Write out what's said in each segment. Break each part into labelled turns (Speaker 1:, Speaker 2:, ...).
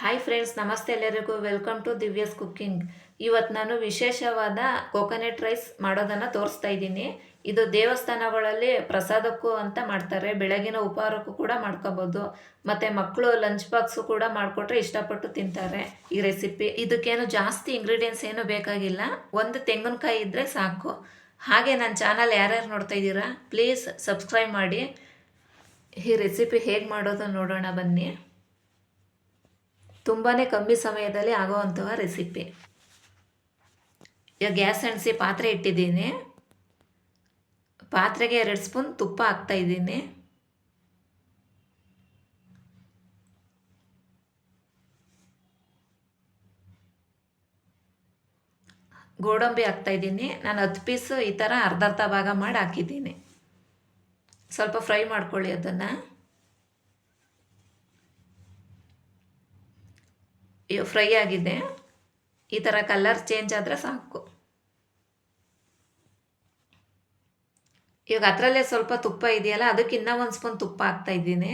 Speaker 1: Hi friends ನಮಸ್ತೆ ಎಲ್ಲರಿಗೂ. Welcome to ದಿವ್ಯಸ್ cooking ಇವತ್ತು ನಾನು ವಿಶೇಷವಾದ ಕೋಕೋನಟ್ ರೈಸ್ ಮಾಡೋದನ್ನು ತೋರಿಸ್ತಾ ಇದ್ದೀನಿ. ಇದು ದೇವಸ್ಥಾನಗಳಲ್ಲಿ ಪ್ರಸಾದಕ್ಕೂ ಅಂತ ಮಾಡ್ತಾರೆ. ಬೆಳಗಿನ ಉಪಹಾರಕ್ಕೂ ಕೂಡ ಮಾಡ್ಕೋಬೋದು. ಮತ್ತು ಮಕ್ಕಳು ಲಂಚ್ ಬಾಕ್ಸು ಕೂಡ ಮಾಡಿಕೊಟ್ರೆ ಇಷ್ಟಪಟ್ಟು ತಿಂತಾರೆ ಈ ರೆಸಿಪಿ ಇದಕ್ಕೇನು ಜಾಸ್ತಿ ಇಂಗ್ರೀಡಿಯೆಂಟ್ಸ್ ಏನು ಬೇಕಾಗಿಲ್ಲ. ಒಂದು ತೆಂಗಿನಕಾಯಿ ಇದ್ದರೆ ಸಾಕು. ಹಾಗೆ ನನ್ನ ಚಾನಲ್ ಯಾರ್ಯಾರು ನೋಡ್ತಾ ಇದ್ದೀರಾ ಪ್ಲೀಸ್ ಸಬ್ಸ್ಕ್ರೈಬ್ ಮಾಡಿ. ಈ ರೆಸಿಪಿ ಹೇಗೆ ಮಾಡೋದು ನೋಡೋಣ ಬನ್ನಿ. ತುಂಬಾ ಕಮ್ಮಿ ಸಮಯದಲ್ಲಿ ಆಗುವಂತಹ ರೆಸಿಪಿ ಈಗ ಗ್ಯಾಸ್ ಅಣಿಸಿ ಪಾತ್ರೆ ಇಟ್ಟಿದ್ದೀನಿ. ಪಾತ್ರೆಗೆ ಎರಡು ಸ್ಪೂನ್ ತುಪ್ಪ ಹಾಕ್ತಾ ಇದ್ದೀನಿ. ಗೋಡಂಬಿ ಹಾಕ್ತಾ ಇದ್ದೀನಿ. ನಾನು ಹತ್ತು ಪೀಸು ಈ ಥರ ಅರ್ಧ ಅರ್ಧ ಭಾಗ ಮಾಡಿ ಹಾಕಿದ್ದೀನಿ. ಸ್ವಲ್ಪ ಫ್ರೈ ಮಾಡ್ಕೊಳ್ಳಿ ಅದನ್ನು. ಫ್ರೈ ಆಗಿದೆ. ಈ ಥರ ಕಲರ್ ಚೇಂಜ್ ಆದರೆ ಸಾಕು. ಇವಾಗ ಅದರಲ್ಲೇ ಸ್ವಲ್ಪ ತುಪ್ಪ ಇದೆಯಲ್ಲ, ಅದಕ್ಕೆ ಇನ್ನೂ ಒಂದು ಸ್ಪೂನ್ ತುಪ್ಪ ಹಾಕ್ತಾ ಇದ್ದೀನಿ.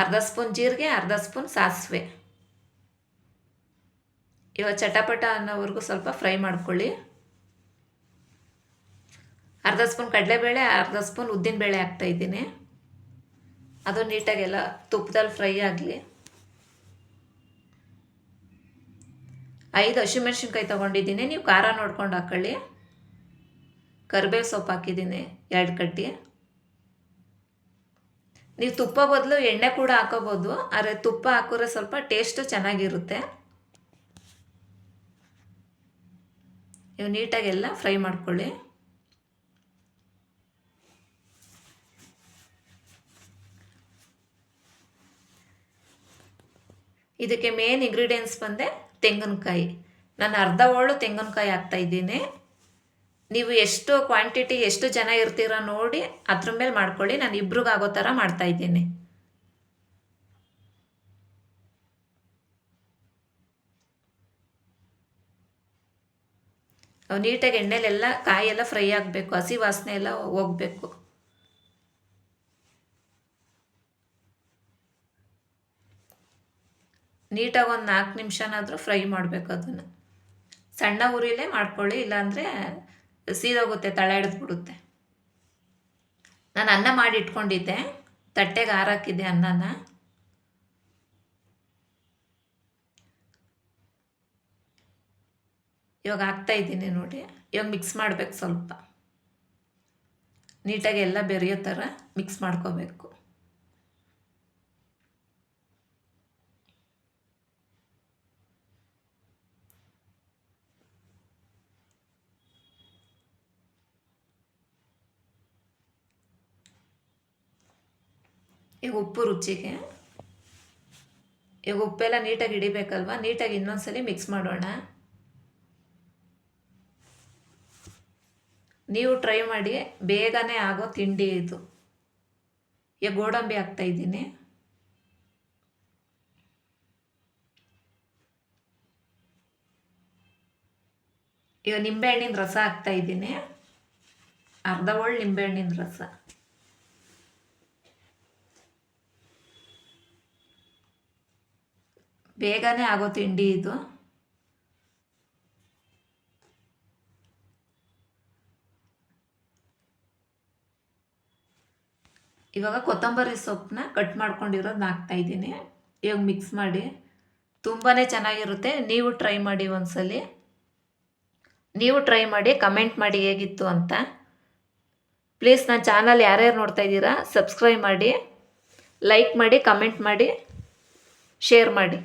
Speaker 1: ಅರ್ಧ ಸ್ಪೂನ್ ಜೀರಿಗೆ, ಅರ್ಧ ಸ್ಪೂನ್ ಸಾಸಿವೆ. ಇವಾಗ ಚಟಪಟ ಅನ್ನೋವರೆಗೂ ಸ್ವಲ್ಪ ಫ್ರೈ ಮಾಡ್ಕೊಳ್ಳಿ. ಅರ್ಧ ಸ್ಪೂನ್ ಕಡಲೆಬೇಳೆ, ಅರ್ಧ ಸ್ಪೂನ್ ಉದ್ದಿನಬೇಳೆ ಹಾಕ್ತಾ ಇದ್ದೀನಿ. ಅದು ನೀಟಾಗೆಲ್ಲ ತುಪ್ಪದಲ್ಲಿ ಫ್ರೈ ಆಗಲಿ. ಐದು ಹಸಿಮೆಣ್ಸಿನ್ಕಾಯಿ ತೊಗೊಂಡಿದ್ದೀನಿ. ನೀವು ಖಾರ ನೋಡ್ಕೊಂಡು ಹಾಕ್ಕೊಳ್ಳಿ ಕರಿಬೇವು ಸೊಪ್ಪು ಹಾಕಿದ್ದೀನಿ ಎರಡು ಕಟ್ಟಿ ನೀವು ತುಪ್ಪ ಬದಲು ಎಣ್ಣೆ ಕೂಡ ಹಾಕೋಬೋದು, ಆದರೆ ತುಪ್ಪ ಹಾಕಿದ್ರೆ ಸ್ವಲ್ಪ ಟೇಸ್ಟು ಚೆನ್ನಾಗಿರುತ್ತೆ. ನೀವು ನೀಟಾಗೆಲ್ಲ ಫ್ರೈ ಮಾಡ್ಕೊಳ್ಳಿ. ಇದಕ್ಕೆ ಮೇನ್ ಇಂಗ್ರೀಡಿಯೆಂಟ್ಸ್ ಬಂದೆ ತೆಂಗಿನಕಾಯಿ. ನಾನು ಅರ್ಧ ಹೋಳು ತೆಂಗಿನಕಾಯಿ ಹಾಕ್ತಾ ಇದ್ದೀನಿ. ನೀವು ಎಷ್ಟು ಕ್ವಾಂಟಿಟಿ ಎಷ್ಟು ಜನ ಇರ್ತೀರ ನೋಡಿ ಅದ್ರ ಮೇಲೆ ಮಾಡ್ಕೊಳ್ಳಿ. ನಾನು ಇಬ್ರಿಗಾಗೋ ಥರ ಮಾಡ್ತಾ ಇದ್ದೀನಿ. ನೀಟಾಗಿ ಎಣ್ಣೆಲೆಲ್ಲ, ಕಾಯೆಲ್ಲ ಫ್ರೈ ಆಗಬೇಕು. ಹಸಿ ವಾಸನೆ ಎಲ್ಲ ಹೋಗಬೇಕು. ನೀಟಾಗಿ ಒಂದು ನಾಲ್ಕು ನಿಮಿಷನಾದರೂ ಫ್ರೈ ಮಾಡಬೇಕು ಅದನ್ನು. ಸಣ್ಣ ಉರಿಲೇ ಮಾಡ್ಕೊಳ್ಳಿ, ಇಲ್ಲಾಂದರೆ ಸೀದೋಗುತ್ತೆ, ತಳ ಹಿಡಿದ್ಬಿಡುತ್ತೆ ನಾನು ಅನ್ನ ಮಾಡಿ ಇಟ್ಕೊಂಡಿದ್ದೆ. ತಟ್ಟೆಗೆ ಹಾರಾಕಿದ್ದೆ ಅನ್ನನ. ಇವಾಗ ಹಾಕ್ತಾ ಇದ್ದೀನಿ ನೋಡಿ. ಇವಾಗ ಮಿಕ್ಸ್ ಮಾಡಬೇಕು ಸ್ವಲ್ಪ. ನೀಟಾಗಿ ಎಲ್ಲ ಬೆರೆಯೋ ಥರ ಮಿಕ್ಸ್ ಮಾಡ್ಕೋಬೇಕು. ಈಗ ಉಪ್ಪು ರುಚಿಗೆ. ಈಗ ಉಪ್ಪೆಲ್ಲ ನೀಟಾಗಿ ಹಿಡಿಬೇಕಲ್ವ? ನೀಟಾಗಿ ಇನ್ನೊಂದ್ಸಲಿ ಮಿಕ್ಸ್ ಮಾಡೋಣ. ನೀವು ಟ್ರೈ ಮಾಡಿ, ಬೇಗನೆ ಆಗೋ ತಿಂಡಿ ಇದು. ಈಗ ಗೋಡಂಬಿ ಹಾಕ್ತಾ ಇದ್ದೀನಿ. ಈಗ ನಿಂಬೆಹಣ್ಣಿನ ರಸ ಹಾಕ್ತಾ ಇದ್ದೀನಿ. ಅರ್ಧ ಒಳ್ಳೆ ನಿಂಬೆಹಣ್ಣಿನ ರಸ. ಬೇಗನೆ ಆಗೋ ತಿಂಡಿ ಇದು. ಇವಾಗ ಕೊತ್ತಂಬರಿ ಸೊಪ್ಪನ್ನ ಕಟ್ ಮಾಡ್ಕೊಂಡಿರೋದು ಹಾಕ್ತಾ ಇದ್ದೀನಿ. ಇವಾಗ ಮಿಕ್ಸ್ ಮಾಡಿ. ತುಂಬಾ ಚೆನ್ನಾಗಿರುತ್ತೆ. ನೀವು ಟ್ರೈ ಮಾಡಿ ಒಂದ್ಸಲಿ. ನೀವು ಟ್ರೈ ಮಾಡಿ ಕಮೆಂಟ್ ಮಾಡಿ ಹೇಗಿತ್ತು ಅಂತ. ಪ್ಲೀಸ್ ನನ್ನ ಚಾನಲ್ ಯಾರ್ಯಾರು ನೋಡ್ತಾ ಇದ್ದೀರಾ ಸಬ್ಸ್ಕ್ರೈಬ್ ಮಾಡಿ ಲೈಕ್ ಮಾಡಿ ಕಮೆಂಟ್ ಮಾಡಿ ಶೇರ್ ಮಾಡಿ.